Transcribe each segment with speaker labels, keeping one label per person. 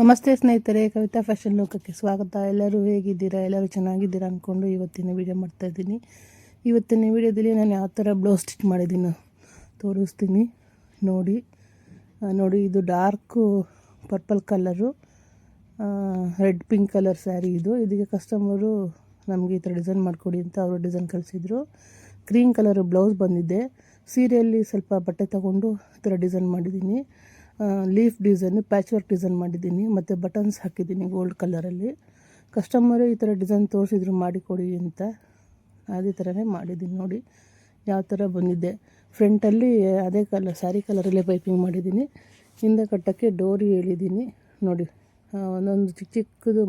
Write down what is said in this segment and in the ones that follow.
Speaker 1: ನಮಸ್ತೆ ಸ್ನೇಹಿತರೆ, ಕವಿತಾ ಫ್ಯಾಷನ್ ಲೋಕಕ್ಕೆ ಸ್ವಾಗತ. ಎಲ್ಲರೂ ಹೇಗಿದ್ದೀರಾ? ಎಲ್ಲರೂ ಚೆನ್ನಾಗಿದ್ದೀರಾ ಅಂದ್ಕೊಂಡು ಇವತ್ತಿನ ವಿಡಿಯೋ ಮಾಡ್ತಾ ಇದ್ದೀನಿ. ಇವತ್ತಿನ ವಿಡಿಯೋದಲ್ಲಿ ನಾನು ಯಾವ ಥರ ಬ್ಲೌಸ್ ಸ್ಟಿಚ್ ಮಾಡಿದ್ದೀನಿ ತೋರಿಸ್ತೀನಿ. ನೋಡಿ. ನೋಡಿ, ಇದು dark purple colour red pink colour sari ಇದು. ಇದಕ್ಕೆ ಕಸ್ಟಮರು ನಮಗೆ ಈ ಥರ ಡಿಸೈನ್ ಮಾಡಿಕೊಡಿ ಅಂತ ಅವರು ಡಿಸೈನ್ ಕಳಿಸಿದ್ರು. ಕ್ರೀಮ್ ಕಲರ್ ಬ್ಲೌಸ್ ಬಂದಿದೆ. ಸೀರೆಯಲ್ಲಿ ಸ್ವಲ್ಪ ಬಟ್ಟೆ ತಗೊಂಡು ಈ ಥರ ಡಿಸೈನ್ ಮಾಡಿದ್ದೀನಿ leaf design patch work design ಮಾಡಿದ್ದೀನಿ. ಮತ್ತು ಬಟನ್ಸ್ ಹಾಕಿದ್ದೀನಿ ಗೋಲ್ಡ್ ಕಲರಲ್ಲಿ ಕಸ್ಟಮರೇ ಈ ಥರ ಡಿಸೈನ್ ತೋರಿಸಿದ್ರು ಮಾಡಿಕೊಡಿ ಅಂತ. ಅದೇ ಥರನೇ ಮಾಡಿದ್ದೀನಿ ನೋಡಿ. ಯಾವ ಥರ ಬಂದಿದೆ. ಫ್ರಂಟಲ್ಲಿ ಅದೇ ಕಲರ್ ಸ್ಯಾರಿ ಕಲರಲ್ಲೇ ಪೈಪಿಂಗ್ ಮಾಡಿದ್ದೀನಿ. ಹಿಂದೆ ಕಟ್ಟೋಕ್ಕೆ ಡೋರಿ ಹೇಳಿದ್ದೀನಿ ನೋಡಿ. ಒಂದೊಂದು ಚಿಕ್ಕ ಚಿಕ್ಕದು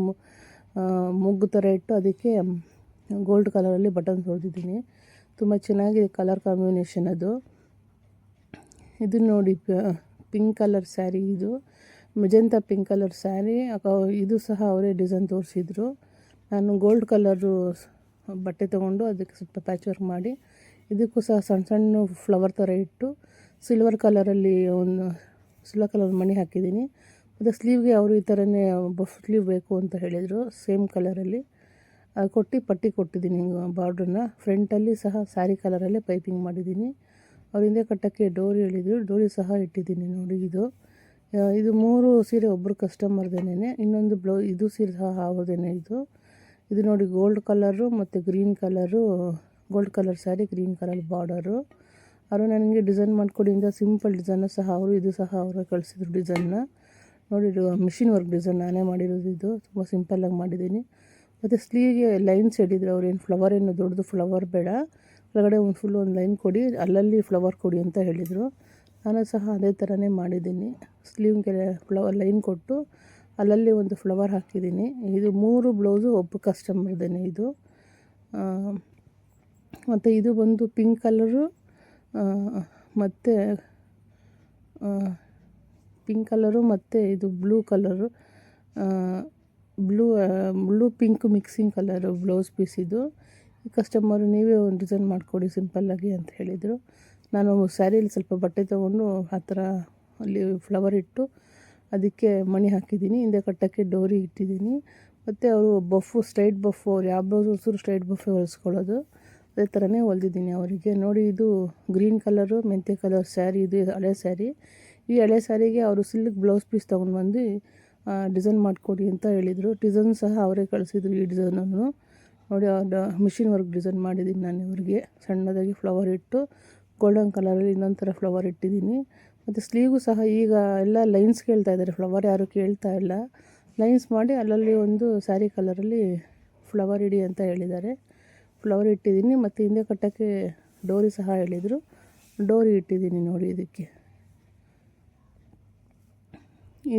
Speaker 1: ಮುಗ್ಗು ಥರ ಇಟ್ಟು ಅದಕ್ಕೆ ಗೋಲ್ಡ್ ಕಲರಲ್ಲಿ ಬಟನ್ ಹೊಡೆದಿದ್ದೀನಿ ತುಂಬ ಚೆನ್ನಾಗಿದೆ ಕಲರ್ ಕಾಂಬಿನೇಷನ್ ಅದು. ಇದು ನೋಡಿ ಪಿಂಕ್ ಕಲರ್ ಸ್ಯಾರಿ ಇದು. Magenta pink colour sari. ಇದು ಸಹ ಅವರೇ ಡಿಸೈನ್ ತೋರಿಸಿದ್ರು. ನಾನು ಗೋಲ್ಡ್ ಕಲರು ಬಟ್ಟೆ ತೊಗೊಂಡು ಅದಕ್ಕೆ ಸ್ವಲ್ಪ ಪ್ಯಾಚ್ ವರ್ಕ್ ಮಾಡಿ, ಇದಕ್ಕೂ ಸಹ ಸಣ್ಣ ಸಣ್ಣ ಫ್ಲವರ್ ಥರ ಇಟ್ಟು ಸಿಲ್ವರ್ ಕಲರಲ್ಲಿ ಒಂದು ಸಿಲ್ವರ್ ಕಲರ್ ಮಣಿ ಹಾಕಿದ್ದೀನಿ. ಮತ್ತು ಸ್ಲೀವ್ಗೆ ಅವರು ಈ ಥರನೇ ಬಫ್ ಸ್ಲೀವ್ ಬೇಕು ಅಂತ ಹೇಳಿದರು, ಸೇಮ್ ಕಲರಲ್ಲಿ. ಕೊಟ್ಟು ಪಟ್ಟಿ ಕೊಟ್ಟಿದ್ದೀನಿ ಬಾರ್ಡ್ರನ್ನ. ಫ್ರಂಟಲ್ಲಿ ಸಹ ಸ್ಯಾರಿ ಕಲರಲ್ಲೇ ಪೈಪಿಂಗ್ ಮಾಡಿದ್ದೀನಿ. ಅವ್ರ ಹಿಂದೆ ಕಟ್ಟೋಕ್ಕೆ ಡೋರಿ ಹೇಳಿದರು. ಡೋರಿ ಸಹ ಇಟ್ಟಿದ್ದೀನಿ ನೋಡಿ ಇದು. ಇದು ಮೂರು ಸೀರೆ ಒಬ್ಬರು ಕಸ್ಟಮರ್ದೇನೆ ಇನ್ನೊಂದು ಬ್ಲೌ, ಇದು ಸೀರೆ ಸಹ ಅವ್ರದ್ದೇನೆ ಇದು. ಇದು ನೋಡಿ ಗೋಲ್ಡ್ ಕಲರು ಮತ್ತು green colour gold colour sari green colour border ಅವರು ನನಗೆ ಡಿಸೈನ್ ಮಾಡಿಕೊಡಿ ಅಂತ ಸಿಂಪಲ್ ಡಿಸೈನು ಸಹ ಅವರು, ಇದು ಸಹ ಅವರು ಕಳಿಸಿದ್ರು ಡಿಸೈನ್ನ ನೋಡಿ ಮಿಷಿನ್ ವರ್ಕ್ ಡಿಸೈನ್ ನಾನೇ ಮಾಡಿರೋದು ಇದು. ತುಂಬ ಸಿಂಪಲ್ಲಾಗಿ ಮಾಡಿದ್ದೀನಿ. ಮತ್ತು ಸ್ಲೀವ್ಗೆ ಲೈನ್ಸ್ ಹೇಳಿದ್ರು ಅವ್ರು ಏನು ಫ್ಲವರ್ ಏನು ದೊಡ್ಡದು ಫ್ಲವರ್ ಬೇಡ. ಒಳಗಡೆ ಒಂದು ಫುಲ್ ಒಂದು ಲೈನ್ ಕೊಡಿ, ಅಲ್ಲಲ್ಲಿ ಫ್ಲವರ್ ಕೊಡಿ ಅಂತ ಹೇಳಿದರು. ನಾನು ಸಹ ಅದೇ ಥರನೇ ಮಾಡಿದ್ದೀನಿ. ಸ್ಲೀವ್ಗೆ ಫ್ಲವರ್ ಲೈನ್ ಕೊಟ್ಟು ಅಲ್ಲಲ್ಲಿ ಒಂದು ಫ್ಲವರ್ ಹಾಕಿದ್ದೀನಿ. ಇದು ಮೂರು ಬ್ಲೌಸು ಒಬ್ಬ ಕಸ್ಟಮರ್ದೇನೆ ಇದು. ಮತ್ತು ಇದು ಬಂದು ಪಿಂಕ್ ಕಲರು ಮತ್ತು ಪಿಂಕ್ ಕಲರು ಮತ್ತು ಇದು blue colour blue blue pink mixing colour blouse piece ಇದು. ಕಸ್ಟಮರು ನೀವೇ ಒಂದು ಡಿಸೈನ್ ಮಾಡಿಕೊಡಿ ಸಿಂಪಲ್ಲಾಗಿ ಅಂತ ಹೇಳಿದರು. ನಾನು ಸ್ಯಾರಿಯಲ್ಲಿ ಸ್ವಲ್ಪ ಬಟ್ಟೆ ತೊಗೊಂಡು ಆ ಥರ ಅಲ್ಲಿ ಫ್ಲವರ್ ಇಟ್ಟು ಅದಕ್ಕೆ ಮಣಿ ಹಾಕಿದ್ದೀನಿ. ಹಿಂದೆ ಕಟ್ಟೋಕ್ಕೆ ಡೋರಿ ಇಟ್ಟಿದ್ದೀನಿ. ಮತ್ತು ಅವರು ಬಫು ಸ್ಟ್ರೈಟ್ ಬಫು ಅವ್ರು ಯಾವ ಬ್ಲೌಸ್ ಸ್ಟ್ರೈಟ್ ಬಫೇ ಹೊಲಿಸ್ಕೊಳ್ಳೋದು. ಅದೇ ಥರನೇ ಹೊಲ್ದಿದ್ದೀನಿ ಅವರಿಗೆ. ನೋಡಿ ಇದು ಗ್ರೀನ್ ಕಲರು ಮೆಂತ್ಯ ಕಲರ್ ಸ್ಯಾರಿ ಇದು ಹಳೆ ಸ್ಯಾರಿ ಈ ಹಳೆ ಸ್ಯಾರಿಗೆ ಅವರು ಸಿಲ್ಕ್ ಬ್ಲೌಸ್ ಪೀಸ್ ತೊಗೊಂಡು ಬಂದು ಡಿಸೈನ್ ಮಾಡಿಕೊಡಿ ಅಂತ ಹೇಳಿದರು. ಡಿಸೈನ್ ಸಹ ಅವರೇ ಕಳಿಸಿದ್ರು ಈ ಡಿಸೈನನ್ನು ನೋಡಿ, ಅದು ಮಿಷಿನ್ ವರ್ಕ್ ಡಿಸೈನ್ ಮಾಡಿದ್ದೀನಿ ನಾನು ಇವ್ರಿಗೆ. ಸಣ್ಣದಾಗಿ ಫ್ಲವರ್ ಇಟ್ಟು ಗೋಲ್ಡನ್ ಕಲರಲ್ಲಿ ಇನ್ನೊಂದು ಥರ ಫ್ಲವರ್ ಇಟ್ಟಿದ್ದೀನಿ ಮತ್ತು ಸ್ಲೀವ್ಗೂ ಸಹ ಈಗ ಎಲ್ಲ ಲೈನ್ಸ್ ಕೇಳ್ತಾ ಇದ್ದಾರೆ ಫ್ಲವರ್ ಯಾರು ಕೇಳ್ತಾ ಇಲ್ಲ. ಲೈನ್ಸ್ ಮಾಡಿ ಅಲ್ಲಲ್ಲಿ ಒಂದು ಸ್ಯಾರಿ ಕಲರಲ್ಲಿ ಫ್ಲವರ್ ಇಡಿ ಅಂತ ಹೇಳಿದ್ದಾರೆ. ಫ್ಲವರ್ ಇಟ್ಟಿದ್ದೀನಿ ಮತ್ತು ಹಿಂದೆ ಕಟ್ಟೋಕ್ಕೆ ಡೋರಿ ಸಹ ಹೇಳಿದರು. ಡೋರಿ ಇಟ್ಟಿದ್ದೀನಿ ನೋಡಿ ಇದಕ್ಕೆ.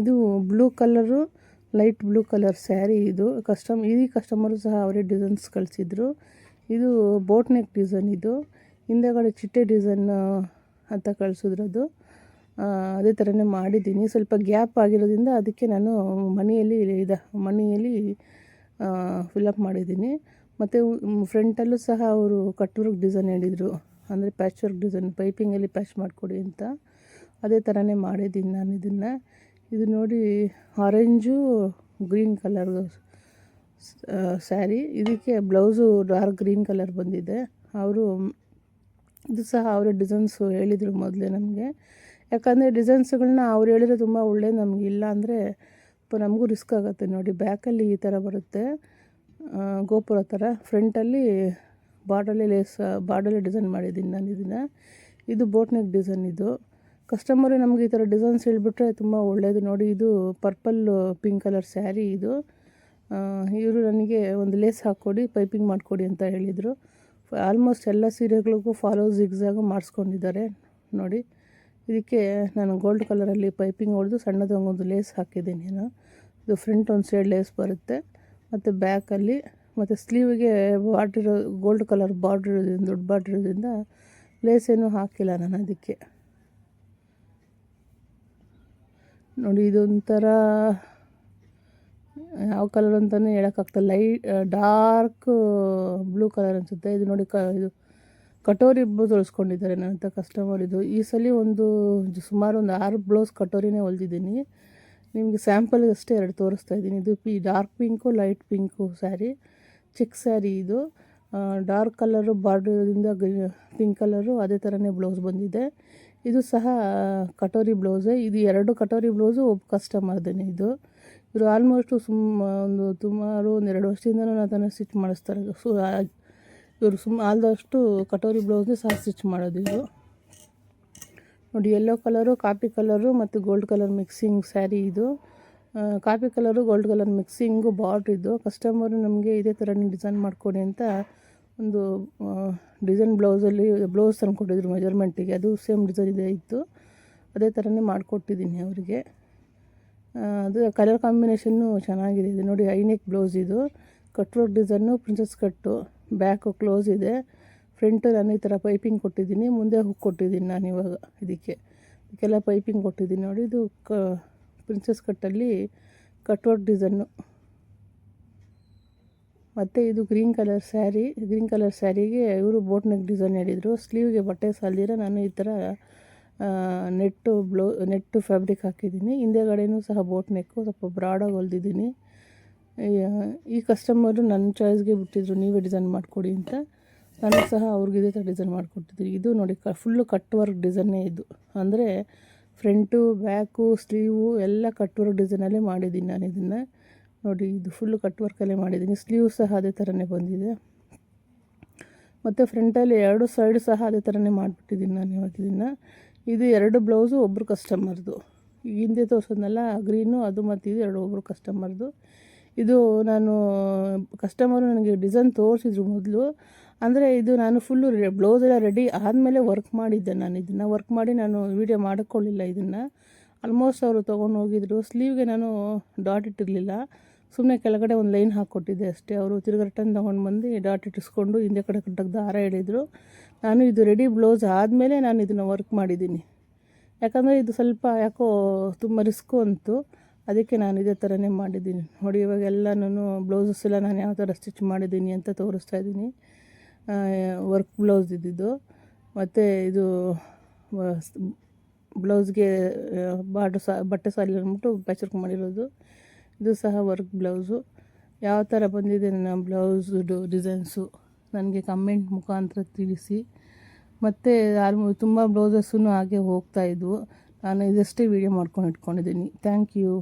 Speaker 1: ಇದು blue colour light blue colour sari ಇದು. ಕಸ್ಟಮ್, ಈ ಕಸ್ಟಮರು ಸಹ ಅವರೇ ಡಿಸೈನ್ಸ್ ಕಳಿಸಿದ್ರು. ಇದು ಬೋಟ್ ನೆಕ್ ಡಿಸೈನ್ ಇದು. ಹಿಂದೆಗಡೆ ಚಿಟ್ಟೆ ಡಿಸೈನ್ ಅಂತ ಕಳಿಸಿದ್ರದು. ಅದು ಥರನೇ ಮಾಡಿದ್ದೀನಿ. ಸ್ವಲ್ಪ ಗ್ಯಾಪ್ ಆಗಿರೋದ್ರಿಂದ ಅದಕ್ಕೆ ನಾನು ಮನೆಯಲ್ಲಿ ಇದು, ಮನೆಯಲ್ಲಿ ಫಿಲಪ್ ಮಾಡಿದ್ದೀನಿ. ಮತ್ತು ಫ್ರಂಟಲ್ಲೂ ಸಹ ಅವರು ಕಟ್ ವರ್ಕ್ ಡಿಸೈನ್ ಹೇಳಿದರು. ಅಂದರೆ ಪ್ಯಾಚ್ ವರ್ಕ್ ಡಿಸೈನ್, ಪೈಪಿಂಗಲ್ಲಿ ಪ್ಯಾಚ್ ಮಾಡಿಕೊಡಿ ಅಂತ. ಅದೇ ಥರನೇ ಮಾಡಿದ್ದೀನಿ ನಾನು ಇದನ್ನು. ಇದು ನೋಡಿ ಆರೆಂಜು ಗ್ರೀನ್ ಕಲರ್ ಸ್ಯಾರಿ ಇದಕ್ಕೆ ಬ್ಲೌಸು ಡಾರ್ಕ್ ಗ್ರೀನ್ ಕಲರ್ ಬಂದಿದೆ. ಅವರು, ಇದು ಸಹ ಅವರೇ ಡಿಸೈನ್ಸು ಹೇಳಿದರು ಮೊದಲೇ ನಮಗೆ. ಯಾಕಂದರೆ ಡಿಸೈನ್ಸ್ಗಳನ್ನ ಅವ್ರು ಹೇಳಿದ್ರೆ ತುಂಬ ಒಳ್ಳೆ ನಮಗೆ ಇಲ್ಲ ಅಂದರೆ ನಮಗೂ ರಿಸ್ಕ್ ಆಗುತ್ತೆ ನೋಡಿ. ಬ್ಯಾಕಲ್ಲಿ ಈ ಥರ ಬರುತ್ತೆ. ಗೋಪುರ ಥರ ಫ್ರಂಟಲ್ಲಿ ಬಾರ್ಡಲ್ಲಿ ಲೇಸ್ ಬಾರ್ಡಲ್ಲಿ ಡಿಸೈನ್ ಮಾಡಿದ್ದೀನಿ ನಾನು ಇದನ್ನು. ಇದು ಬೋಟ್ನೆಕ್ ಡಿಸೈನ್ ಇದು. ಕಸ್ಟಮರು ನಮಗೆ ಈ ಥರ ಡಿಸೈನ್ಸ್ ಹೇಳಿಬಿಟ್ರೆ ತುಂಬ ಒಳ್ಳೆಯದು ನೋಡಿ, ಇದು ಪರ್ಪಲ್, ಪಿಂಕ್ ಕಲರ್ ಸ್ಯಾರಿ ಇದು. ಇವರು ನನಗೆ ಒಂದು ಲೇಸ್ ಹಾಕ್ಕೊಡಿ, ಪೈಪಿಂಗ್ ಮಾಡಿಕೊಡಿ ಅಂತ ಹೇಳಿದರು. ಆಲ್ಮೋಸ್ಟ್ ಎಲ್ಲ ಸೀರೆಗಳಿಗೂ ಫಾಲೋ ಜಿಗ್ಸಾಗು ಮಾಡಿಸ್ಕೊಂಡಿದ್ದಾರೆ. ನೋಡಿ, ಇದಕ್ಕೆ ನಾನು ಗೋಲ್ಡ್ ಕಲರಲ್ಲಿ ಪೈಪಿಂಗ್ ಹೊಡೆದು ಸಣ್ಣದೊಂದು ಲೇಸ್ ಹಾಕಿದ್ದೀನಿ ನಾನು. ಇದು ಫ್ರಂಟ್ ಒಂದು ಸೈಡ್ ಲೇಸ್ ಬರುತ್ತೆ. ಮತ್ತು ಬ್ಯಾಕಲ್ಲಿ ಮತ್ತು ಸ್ಲೀವ್ಗೆ ಬಾರ್ಡ್ರ್ ಗೋಲ್ಡ್ ಕಲರ್ ಬಾರ್ಡ್ರ್ ಇರೋದ್ರಿಂದ, ದೊಡ್ಡ ಬಾರ್ಡ್ರ್ ಇರೋದ್ರಿಂದ ಲೇಸ್ ಏನೂ ಹಾಕಿಲ್ಲ ನಾನು ಅದಕ್ಕೆ. ನೋಡಿ, ಇದೊಂಥರ ಯಾವ ಕಲರ್ ಅಂತಲೇ ಹೇಳೋಕ್ಕಾಗ್ತದೆ ಲೈಟ್ ಡಾರ್ಕ್ ಬ್ಲೂ ಕಲರ್ ಅನಿಸುತ್ತೆ. ಇದು ನೋಡಿ, ಕ, ಇದು ಕಟೋರಿ ಇಬ್ಬರು ಹೊಲಿಸ್ಕೊಂಡಿದ್ದಾರೆ ನನ್ನ ಕಸ್ಟಮರ್ ಇದು. ಈ ಸಲ ಒಂದು ಸುಮಾರು ಒಂದು ಆರು ಬ್ಲೌಸ್ ಕಟೋರಿನೇ ಹೊಲ್ದಿದ್ದೀನಿ. ನಿಮಗೆ ಸ್ಯಾಂಪಲ್ ಅಷ್ಟೇ ಎರಡು ತೋರಿಸ್ತಾ ಇದ್ದೀನಿ. ಇದು P dark pink light pink sari ಚಿಕ್ಕ ಸ್ಯಾರಿ ಇದು. ಡಾರ್ಕ್ ಕಲರು ಬಾರ್ಡ್ರಿಂದ ಪಿಂಕ್ ಕಲರು ಅದೇ ಥರನೇ ಬ್ಲೌಸ್ ಬಂದಿದೆ. ಇದು ಸಹ ಕಟೋರಿ ಬ್ಲೌಸೇ. ಇದು ಎರಡು ಕಟೋರಿ ಬ್ಲೌಸು, ಒಬ್ಬ ಕಸ್ಟಮರ್ದೇನೆ ಇದು. ಇವರು ಆಲ್ಮೋಸ್ಟು ಸುಮ್ಮ ಒಂದು ಸುಮಾರು ಒಂದು ಎರಡು ವರ್ಷದಿಂದನೂ ಅದನ್ನು ಸ್ಟಿಚ್ ಮಾಡಿಸ್ತಾರೆ. ಸೊ ಇವರು ಸುಮ್, ಆಲ್ದಷ್ಟು ಕಟೋರಿ ಬ್ಲೌಸ್ನೇ ಸಹ ಸ್ಟಿಚ್ ಮಾಡೋದು ಇದು. ನೋಡಿ ಯೆಲ್ಲೋ ಕಲರು ಕಾಪಿ ಕಲರು ಮತ್ತು ಗೋಲ್ಡ್ ಕಲರ್ ಮಿಕ್ಸಿಂಗ್ ಸ್ಯಾರಿ ಇದು. Copy colour gold colour mixing border ಇದು. ಕಸ್ಟಮರು ನಮಗೆ ಇದೇ ಥರ ಡಿಸೈನ್ ಮಾಡಿಕೊಡಿ ಅಂತ ಒಂದು ಡಿಸೈನ್ ಬ್ಲೌಸಲ್ಲಿ ಬ್ಲೌಸ್ ತಂದುಕೊಟ್ಟಿದ್ರು ಮೆಜರ್ಮೆಂಟಿಗೆ ಅದು ಸೇಮ್ ಡಿಸೈನ್ ಇದೆ ಇತ್ತು. ಅದೇ ಥರನೇ ಮಾಡಿಕೊಟ್ಟಿದ್ದೀನಿ ಅವರಿಗೆ. ಅದು ಕಲರ್ ಕಾಂಬಿನೇಷನ್ನು ಚೆನ್ನಾಗಿದೆ. ಇದು ನೋಡಿ ಐನೆಕ್ ಬ್ಲೌಸ್ ಇದು. Cut work design princess cut back close ಇದೆ. ಫ್ರಂಟು ನಾನು ಈ ಥರ ಪೈಪಿಂಗ್ ಕೊಟ್ಟಿದ್ದೀನಿ. ಮುಂದೆ ಹುಕ್ ಕೊಟ್ಟಿದ್ದೀನಿ ನಾನು ಇವಾಗ ಇದಕ್ಕೆ. ಇದಕ್ಕೆಲ್ಲ ಪೈಪಿಂಗ್ ಕೊಟ್ಟಿದ್ದೀನಿ ನೋಡಿ. ಇದು ಕ ಪ್ರಿನ್ಸಸ್ ಕಟ್ಟಲ್ಲಿ ಕಟ್ ವರ್ಕ್ ಡಿಸೈನು ಮತ್ತು ಇದು green colour sari. Green colour ಸ್ಯಾರಿಗೆ ಇವರು ಬೋಟ್ ನೆಕ್ ಡಿಸೈನ್ ಹೇಳಿದರು ಸ್ಲೀವ್ಗೆ ಬಟ್ಟೆ ಸಾಲ್ದಿರ ನಾನು ಈ ಥರ ನೆಟ್ಟು ಬ್ಲೌ, ನೆಟ್ಟು ಫ್ಯಾಬ್ರಿಕ್ ಹಾಕಿದ್ದೀನಿ. ಹಿಂದೆಗಡೆಯೂ ಸಹ ಬೋಟ್ ನೆಕ್ಕು ಸ್ವಲ್ಪ ಬ್ರಾಡಾಗಿ ಹೊಲ್ದಿದ್ದೀನಿ. ಈ- ಕಸ್ಟಮರು ನನ್ನ ಚಾಯ್ಸ್ಗೆ ಬಿಟ್ಟಿದ್ರು, ನೀವೇ ಡಿಸೈನ್ ಮಾಡಿಕೊಡಿ ಅಂತ. ನಾನು ಸಹ ಅವ್ರಿಗೆ ಇದೇ ಥರ ಡಿಸೈನ್ ಮಾಡಿಕೊಟ್ಟಿದ್ದೀನಿ ಇದು ನೋಡಿ, ಕ, ಫುಲ್ಲು ಕಟ್ ವರ್ಕ್ ಡಿಸೈನೇ ಇದು. ಅಂದರೆ ಫ್ರಂಟು, ಬ್ಯಾಕು, ಸ್ಲೀವು ಎಲ್ಲ ಕಟ್ ವರ್ಕ್ ಡಿಸೈನಲ್ಲೇ ಮಾಡಿದ್ದೀನಿ ನಾನು ಇದನ್ನು. ನೋಡಿ, ಇದು ಫುಲ್ಲು ಕಟ್ ವರ್ಕಲ್ಲೇ ಮಾಡಿದ್ದೀನಿ. ಸ್ಲೀವ್ ಸಹ ಅದೇ ಥರನೇ ಬಂದಿದೆ. ಮತ್ತು ಫ್ರಂಟಲ್ಲಿ ಎರಡು ಸೈಡ್ ಸಹ ಅದೇ ಥರನೇ ಮಾಡಿಬಿಟ್ಟಿದ್ದೀನಿ ನಾನು ಇವಾಗ ಇದನ್ನು. ಇದು ಎರಡು ಬ್ಲೌಸು ಒಬ್ಬರು ಕಸ್ಟಮರ್ದು ಹಿಂದೆ ತೋರಿಸೋದ್ನಲ್ಲ ಗ್ರೀನು ಅದು ಮತ್ತು ಇದು ಎರಡು ಒಬ್ಬರು ಕಸ್ಟಮರ್ದು ಇದು ನಾನು ಕಸ್ಟಮರು ನನಗೆ ಡಿಸೈನ್ ತೋರಿಸಿದ್ರು ಮೊದಲು. ಅಂದರೆ ಇದು ನಾನು ಫುಲ್ಲು ಬ್ಲೌಸ್ ಎಲ್ಲ ರೆಡಿ ಆದಮೇಲೆ ವರ್ಕ್ ಮಾಡಿದ್ದೆ ನಾನು ಇದನ್ನು. ವರ್ಕ್ ಮಾಡಿ ನಾನು ವೀಡಿಯೋ ಮಾಡಿಕೊಳ್ಳಿಲ್ಲ ಇದನ್ನು. ಆಲ್ಮೋಸ್ಟ್ ಅವರು ತೊಗೊಂಡು ಹೋಗಿದ್ರು. ಸ್ಲೀವ್ಗೆ ನಾನು ಡಾಟ್ ಇಟ್ಟಿರಲಿಲ್ಲ. ಸುಮ್ಮನೆ ಕೆಳಗಡೆ ಒಂದು ಲೈನ್ ಹಾಕ್ಕೊಟ್ಟಿದ್ದೆ ಅಷ್ಟೇ. ಅವರು ತಿರ್ಗಿ ತೊಗೊಂಡು ಬಂದು ಡಾಟ್ ಇಟ್ಟಿಸ್ಕೊಂಡು ಹಿಂದೆ ಕಡೆ ಕಟ್ಟಕ್ಕೆ ದಾರ ಹೇಳಿದರು. ನಾನು ಇದು ರೆಡಿ ಬ್ಲೌಸ್ ಆದಮೇಲೆ ನಾನು ಇದನ್ನು ವರ್ಕ್ ಮಾಡಿದ್ದೀನಿ. ಯಾಕಂದರೆ ಇದು ಸ್ವಲ್ಪ ಯಾಕೋ ತುಂಬ ರಿಸ್ಕು ಅಂತು. ಅದಕ್ಕೆ ನಾನು ಇದೇ ಥರನೇ ಮಾಡಿದ್ದೀನಿ. ನೋಡಿ ಇವಾಗೆಲ್ಲ ನಾನು ಬ್ಲೌಸಸ್ ಎಲ್ಲ ನಾನು ಯಾವ ಥರ ಸ್ಟಿಚ್ ಮಾಡಿದ್ದೀನಿ ಅಂತ ತೋರಿಸ್ತಾ ಇದ್ದೀನಿ. ವರ್ಕ್ ಬ್ಲೌಸ್ ಇದ್ದಿದ್ದು. ಮತ್ತು ಇದು ಬ್ಲೌಸ್ಗೆ ಬಾರ್ಡ್ರ್ ಸಾ, ಬಟ್ಟೆ ಸಾಲಿ ಅಂದ್ಬಿಟ್ಟು ಪ್ಯಾಚರ್ಕ್ ಮಾಡಿರೋದು. ಇದು ಸಹ ವರ್ಕ್ ಬ್ಲೌಸು. ಯಾವ ಥರ ಬಂದಿದೆ ನನ್ನ ಬ್ಲೌಸ್ದು ಡಿಸೈನ್ಸು ನನಗೆ ಕಮೆಂಟ್ ಮುಖಾಂತರ ತಿಳಿಸಿ. ಮತ್ತು ಆಲ್ಮೋ ತುಂಬ ಬ್ಲೌಸಸ್ಸೂ ಹಾಗೆ ಹೋಗ್ತಾಯಿದ್ವು ನಾನು ಇದಷ್ಟೇ ವೀಡಿಯೋ ಮಾಡ್ಕೊಂಡು ಇಟ್ಕೊಂಡಿದ್ದೀನಿ. Thank you